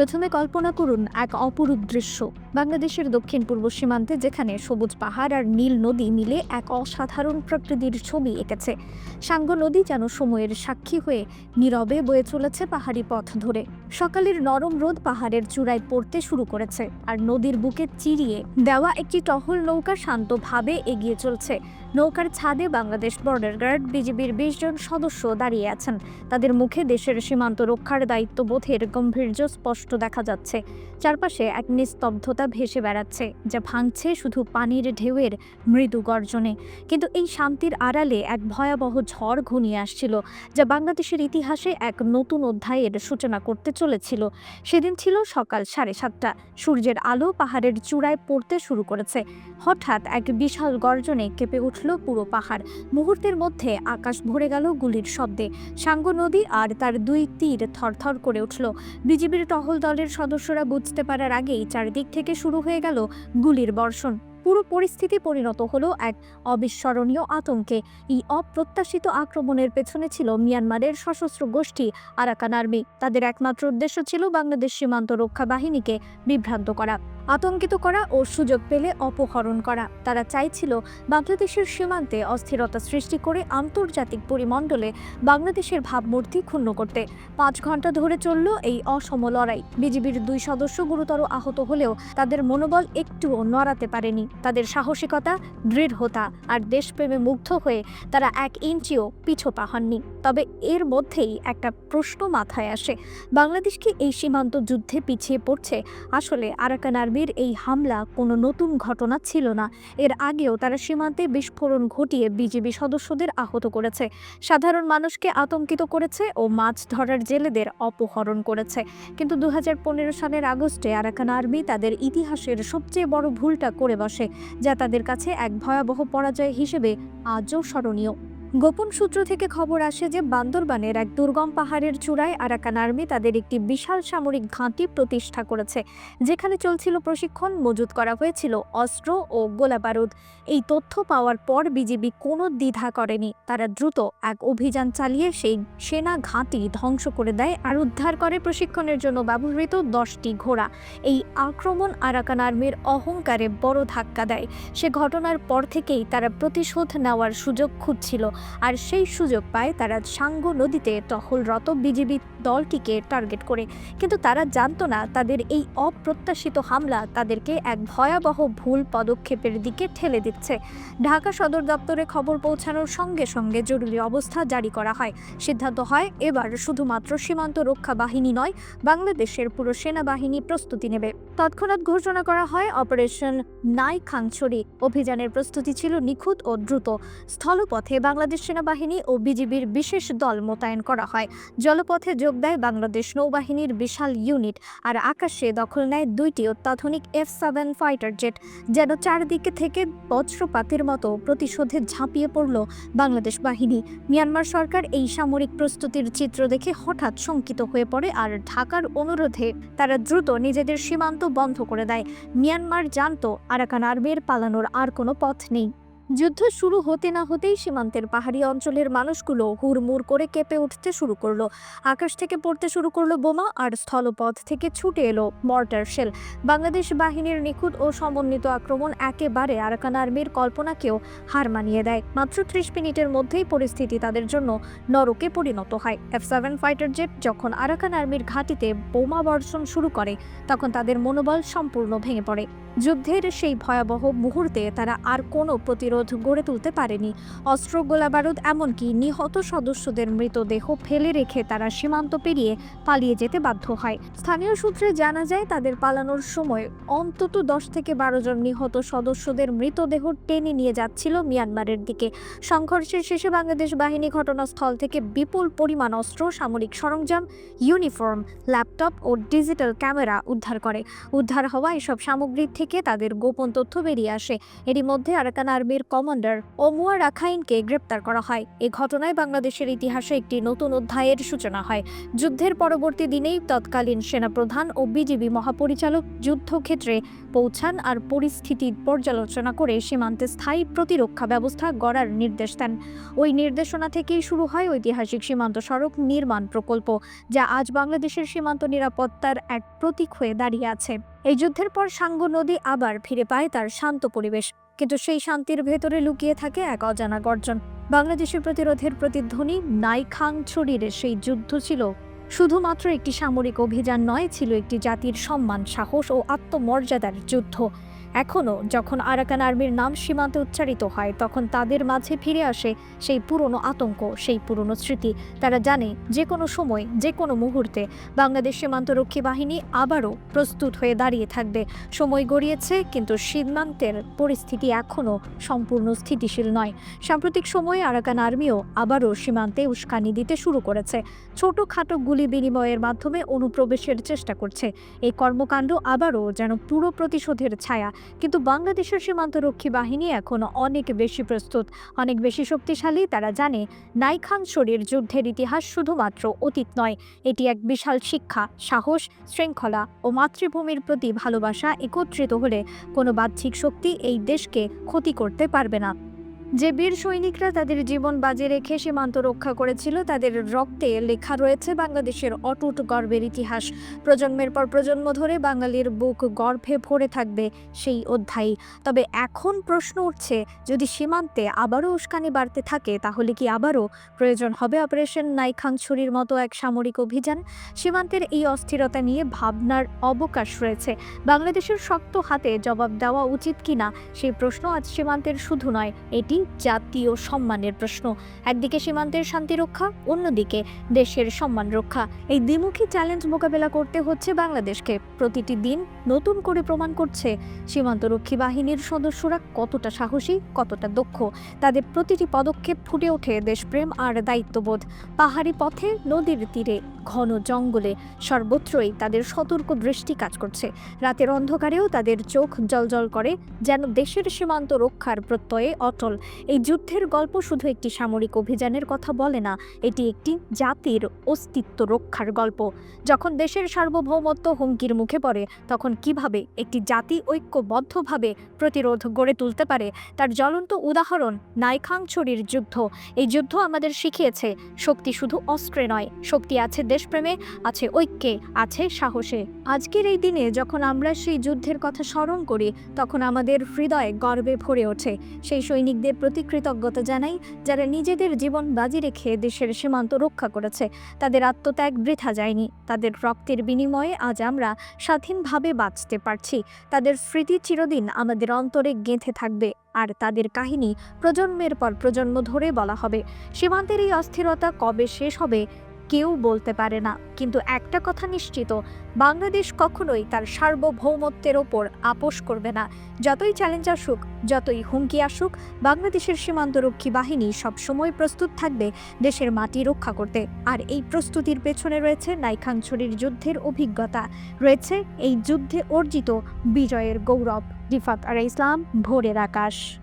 প্রথমে কল্পনা করুন এক অপরূপ দৃশ্য, বাংলাদেশের দক্ষিণ পূর্ব সীমান্তে যেখানে সবুজ পাহাড় আর নীল নদী মিলে এক অসাধারণ প্রকৃতির ছবি এঁকেছে। সাঙ্গ নদী যেন সময়ের সাক্ষী হয়ে নীরবে বয়ে চলেছে পাহাড়ি পথ ধরে। সকালের নরম রোদ পাহাড়ের চূড়ায় পড়তে শুরু করেছে, আর নদীর বুকে চিরিয়ে দেওয়া একটি টহল নৌকা শান্তভাবে এগিয়ে চলছে। নৌকার ছাদে বাংলাদেশ বর্ডার গার্ড বিজিবির বিশ জন সদস্য দাঁড়িয়ে আছেন। তাদের মুখে দেশের সীমান্ত রক্ষার দায়িত্ববোধের গম্ভীর্য স্পষ্ট দেখা যাচ্ছে। চারপাশে এক নিস্তব্ধতা ভেসে বেড়াচ্ছে, যা ভাঙছে শুধু পানির ঢেউয়ের মৃদু গর্জনে। কিন্তু এই শান্তির আড়ালে এক ভয়াবহ ঝড় ঘনিয়ে আসছিল, যা বাংলাদেশের ইতিহাসে এক নতুন অধ্যায়ের সূচনা করতে চলেছিল। সেদিন ছিল সকাল সাড়ে সাতটা। সূর্যের আলো পাহাড়ের চূড়ায় পড়তে শুরু করেছে। হঠাৎ এক বিশাল গর্জনে কেঁপে উঠল পুরো পাহাড়। মুহূর্তের মধ্যে আকাশ ভরে গেল গুলির শব্দে। সাঙ্গ নদী আর তার দুই তীর থরথর করে উঠল। বিজিবির টহল দলের সদস্যরা বুঝতে পারার আগেই চারিদিক থেকে শুরু হয়ে গেল গুলির বর্ষণ। পুরো পরিস্থিতি পরিণত হলো এক অবিস্মরণীয় আতঙ্কে। এই অপ্রত্যাশিত আক্রমণের পেছনে ছিল মিয়ানমারের সশস্ত্র গোষ্ঠী আরাকান আর্মি। তাদের একমাত্র উদ্দেশ্য ছিল বাংলাদেশ সীমান্ত রক্ষা বাহিনীকে বিভ্রান্ত করা, আতঙ্কিত করা ও সুযোগ পেলে অপহরণ করা। তারা চাইছিল বাংলাদেশের সীমান্তে অস্থিরতা সৃষ্টি করে আন্তর্জাতিক পরিমণ্ডলে বাংলাদেশের ভাবমূর্তি ক্ষুণ্ণ করতে। পাঁচ ঘণ্টা ধরে চলল এই অসম লড়াই। বিজিবির দুই সদস্য গুরুতর আহত হলেও তাদের মনোবল একটুও নড়াতে পারেনি। তাদের সাহসিকতা, দৃঢ়তা আর দেশপ্রেমে মুগ্ধ হয়ে তারা এক ইঞ্চিও পিছোপা হননি তবে এর মধ্যেই একটা প্রশ্ন মাথায় আসে, বাংলাদেশ কি এই সীমান্ত যুদ্ধে পিছিয়ে পড়ছে? আসলে আরাকান আর্মির এই হামলা কোনো নতুন ঘটনা ছিল না। এর আগেও তারা সীমান্তে বিস্ফোরণ ঘটিয়ে বিজেপি সদস্যদের আহত করেছে, সাধারণ মানুষকে আতঙ্কিত করেছে ও মাছ ধরার জেলেদের অপহরণ করেছে। কিন্তু দু হাজার পনেরো সালের আগস্টে আরাকান আর্মি তাদের ইতিহাসের সবচেয়ে বড় ভুলটা করে বসে। যা তাদের কাছে এক ভয়াবহ পরাজয় হিসেবে আজও স্মরণীয়। গোপন সূত্র থেকে খবর আসে যে বান্দরবানের এক দুর্গম পাহাড়ের চূড়ায় আরাকান আর্মি তাদের একটি বিশাল সামরিক ঘাঁটি প্রতিষ্ঠা করেছে, যেখানে চলছিল প্রশিক্ষণ, মজুত করা হয়েছিল অস্ত্র ও গোলাবারুদ। এই তথ্য পাওয়ার পর বিজিবি কোনো দ্বিধা করেনি। তারা দ্রুত এক অভিযান চালিয়ে সেই সেনা ঘাঁটি ধ্বংস করে দেয় আর উদ্ধার করে। প্রশিক্ষণের জন্য ব্যবহৃত দশটি ঘোড়া। এই আক্রমণ আরাকান আর্মির অহংকারে বড় ধাক্কা দেয়। সে ঘটনার পর থেকেই তারা প্রতিশোধ নেওয়ার সুযোগ খুঁজছিল। আর সেই সুযোগ পায় তারা সাঙ্গ নদীতে টহলরত বিজিবি দলটিকে টার্গেট করে। কিন্তু তারা জানতো না তাদের এই অপ্রত্যাশিত হামলা তাদেরকে এক ভয়াবহ ভুল পদক্ষেপের দিকে ঠেলে দিচ্ছে। ঢাকা সদর দপ্তরে খবর পৌঁছানোর সঙ্গে সঙ্গে জরুরি অবস্থা জারি করা হয়। সিদ্ধান্ত হয়, এবার শুধুমাত্র সীমান্ত রক্ষা বাহিনী নয়, বাংলাদেশের পুরো সেনাবাহিনী প্রস্তুতি নেবে। তৎক্ষণাৎ ঘোষণা করা হয়, অপারেশন নাই খাংছড়ি অভিযানের প্রস্তুতি ছিল নিখুঁত ও দ্রুত। স্থলপথে বাংলাদেশ সেনাবাহিনী ও বিজিবির বিশেষ দল মোতায়েন করা হয়। জলপথে যোগ দেয় বাংলাদেশ নৌবাহিনীর বিশাল ইউনিট আর আকাশে দখল নেয় দুইটি অত্যাধুনিক এফ সেভেন ফাইটার জেট, যেন চারদিকে থেকে বজ্রপাতের মতো প্রতিশোধে ঝাঁপিয়ে পড়ল বাংলাদেশ বাহিনী। মিয়ানমার সরকার এই সামরিক প্রস্তুতির চিত্র দেখে হঠাৎ শঙ্কিত হয়ে পড়ে আর ঢাকার অনুরোধে তারা দ্রুত নিজেদের সীমান্ত বন্ধ করে দেয়। মিয়ানমার জানতো আরাকান আর্মির পালানোর আর কোনো পথ নেই। যুদ্ধ শুরু হতে না হতেই সীমান্তের পাহাড়ি অঞ্চলের মানুষগুলো হুড়মুড় করে কেঁপে উঠতে শুরু করল। আকাশ থেকে পড়তে শুরু করল বোমা আর স্থলপথ থেকে ছুটে এলো মর্টার শেল। বাংলাদেশ বাহিনীর নিখুঁত ও সমন্বিত আক্রমণ একেবারে আরাকান আর্মির কল্পনাকেও হার মানিয়ে দেয়। মাত্র ত্রিশ মিনিটের মধ্যেই পরিস্থিতি তাদের জন্য নরকে পরিণত হয়। এফ সেভেন ফাইটার জেট যখন আরাকান আর্মির ঘাঁটিতে বোমা বর্ষণ শুরু করে, তখন তাদের মনোবল সম্পূর্ণ ভেঙে পড়ে। যুদ্ধের সেই ভয়াবহ মুহূর্তে তারা আর কোনো প্রতিরোধ গড়ে তুলতে পারেনি। অস্ত্র গোলাবারুদ এমনকি নিহত সদস্যদের মৃতদেহ ফেলে রেখে তারা সীমান্ত পেরিয়ে পালিয়ে যেতে বাধ্য হয়। স্থানীয় সূত্রে জানা যায়, তাদের পালানোর সময় অন্তত দশ থেকে বারো জন নিহত সদস্যদের মৃতদেহ টেনে নিয়ে যাচ্ছিল মিয়ানমারের দিকে। সংঘর্ষের শেষে বাংলাদেশ বাহিনী ঘটনাস্থল থেকে বিপুল পরিমাণ অস্ত্র, সামরিক সরঞ্জাম, ইউনিফর্ম, ল্যাপটপ ও ডিজিটাল ক্যামেরা উদ্ধার করে। উদ্ধার হওয়া এসব সামগ্রী থেকে তাদের গোপন তথ্য বেরিয়ে আসে। এরই মধ্যে আরাকান আর্মির কমান্ডার ওমুয়া রাখাইনকে গ্রেপ্তার করা হয়। এ ঘটনায় বাংলাদেশের ইতিহাসে একটি নতুন অধ্যায়ের সূচনা হয়। যুদ্ধের পরবর্তী দিনেই তৎকালীন সেনাপ্রধান ও বিজিবি মহাপরিচালক যুদ্ধক্ষেত্রে পৌঁছান আর পরিস্থিতির পর্যালোচনা করে সীমান্তে স্থায়ী প্রতিরক্ষা ব্যবস্থা গড়ার নির্দেশ দেন। ওই নির্দেশনা থেকেই শুরু হয় ঐতিহাসিক সীমান্ত সড়ক নির্মাণ প্রকল্প, যা আজ বাংলাদেশের সীমান্ত নিরাপত্তার এক প্রতীক হয়ে দাঁড়িয়ে আছে। এই যুদ্ধের পর সাঙ্গু নদী আবার ফিরে পায় তার শান্ত পরিবেশ। কিন্তু সেই শান্তির ভেতরে লুকিয়ে থাকে এক অজানা গর্জন। বাংলাদেশের প্রতিরোধের প্রতিধ্বনি নাইখাং ছড়ির সেই যুদ্ধ ছিল। শুধুমাত্র একটি সামরিক অভিযান নয়, ছিল একটি জাতির সম্মান, সাহস ও আত্মমর্যাদার যুদ্ধ। এখনও যখন আরাকান আর্মির নাম সীমান্তে উচ্চারিত হয়, তখন তাদের মাঝে ফিরে আসে সেই পুরনো আতঙ্ক, সেই পুরনো স্মৃতি। তারা জানে যে কোনো সময়, যে কোনো মুহূর্তে বাংলাদেশ সীমান্তরক্ষী বাহিনী আবারও প্রস্তুত হয়ে দাঁড়িয়ে থাকবে। সময় গড়িয়েছে, কিন্তু সীমান্তের পরিস্থিতি এখনও সম্পূর্ণ স্থিতিশীল নয়। সাম্প্রতিক সময়ে আরাকান আর্মিও আবারও সীমান্তে উস্কানি দিতে শুরু করেছে। ছোটখাটো গুলি বিনিময়ের মাধ্যমে অনুপ্রবেশের চেষ্টা করছে। এই কর্মকাণ্ড আবারও যেন পুরো প্রতিশোধের ছায়া কিন্তু বাংলাদেশের সীমান্তরক্ষী বাহিনী এখনও অনেক বেশি প্রস্তুত, অনেক বেশি শক্তিশালী। তারা জানে নাইখান শরীর যুদ্ধের ইতিহাস শুধুমাত্র অতীত নয়, এটি এক বিশাল শিক্ষা, সাহস, শৃঙ্খলা ও মাতৃভূমির প্রতি ভালোবাসা একত্রিত হলে কোনো বাহ্যিক শক্তি এই দেশকে ক্ষতি করতে পারবে না। যে বীর সৈনিকরা তাদের জীবন বাজি রেখে সীমান্ত রক্ষা করেছিল, তাদের রক্তে লেখা রয়েছে বাংলাদেশের অটুট গর্বের ইতিহাস। প্রজন্মের পর প্রজন্ম ধরে বাঙালির বুক গর্ভে ভরে থাকবে সেই অধ্যায়ী। তবে এখন প্রশ্ন উঠছে, যদি সীমান্তে আবারও উস্কানি বাড়তে থাকে, তাহলে কি আবারও প্রয়োজন হবে অপারেশন নাইখাংছড়ির মতো এক সামরিক অভিযান? সীমান্তের এই অস্থিরতা নিয়ে ভাবনার অবকাশ রয়েছে। বাংলাদেশের শক্ত হাতে জবাব দেওয়া উচিত কিনা সেই প্রশ্ন আজ সীমান্তের শুধু নয়, এটি জাতীয় সম্মানের প্রশ্ন। একদিকে সীমান্তের শান্তি রক্ষা, অন্যদিকে দেশের সম্মান রক্ষা। এই দ্বিমুখী চ্যালেঞ্জ মোকাবেলা করতে হচ্ছে বাংলাদেশকে। প্রতিটি দিন নতুন করে প্রমাণ করছে সীমান্তরক্ষী বাহিনীর সদস্যরা কতটা সাহসী, কতটা দক্ষ। তাদের প্রতিটি পদক্ষেপ ফুটে ওঠে দেশপ্রেম আর দায়িত্ববোধ। পাহাড়ি পথে, নদীর তীরে, ঘন জঙ্গলে সর্বত্রই তাদের সতর্ক দৃষ্টি কাজ করছে। রাতের অন্ধকারেও তাদের চোখ জলজল করে যেন দেশের সীমান্ত রক্ষার প্রত্যয়ে অটল। এই যুদ্ধের গল্প শুধু একটি সামরিক অভিযানের কথা বলে না, এটি একটি জাতির অস্তিত্ব রক্ষার গল্প। যখন দেশের সার্বভৌমত্ব হুমকির মুখে পড়ে, তখন কীভাবে একটি জাতি ঐক্যবদ্ধভাবে প্রতিরোধ গড়ে তুলতে পারে, তার জ্বলন্ত উদাহরণ নাইখাংছড়ির যুদ্ধ। এই যুদ্ধ আমাদের শিখিয়েছে, শক্তি শুধু অস্ত্রে নয়, শক্তি আছে দেশপ্রেমে, আছে ঐক্যে, আছে সাহসে। আজকের এই দিনে যখন আমরা সেই যুদ্ধের কথা স্মরণ করি, তখন আমাদের হৃদয় গর্বে ভরে ওঠে। সেই সৈনিকদের প্রতি কৃতজ্ঞতা জানাই যারা নিজেদের জীবন বাজি রেখে দেশের সীমান্ত রক্ষা করেছে। তাদের আত্মত্যাগ বৃথা যায়নি। তাদের রক্তের বিনিময়ে আজ আমরা স্বাধীনভাবে বাঁচতে পারছি। তাদের স্মৃতি চিরদিন আমাদের অন্তরে গেঁথে থাকবে। আর তাদের কাহিনী প্রজন্মের পর প্রজন্ম ধরে বলা হবে। সীমান্তের এই অস্থিরতা কবে শেষ হবে কেউ বলতে পারে না। কিন্তু একটা কথা নিশ্চিত, বাংলাদেশ কখনোই তার সার্বভৌমত্বের ওপর আপোষ করবে না। যতই চ্যালেঞ্জ আসুক, যতই হুমকি আসুক, বাংলাদেশের সীমান্তরক্ষী বাহিনী সবসময় প্রস্তুত থাকবে দেশের মাটি রক্ষা করতে। আর এই প্রস্তুতির পেছনে রয়েছে নাইখাংছড়ির যুদ্ধের অভিজ্ঞতা। রয়েছে এই যুদ্ধে অর্জিত বিজয়ের গৌরব। রিফাত আর ইসলাম, ভোরের আকাশ।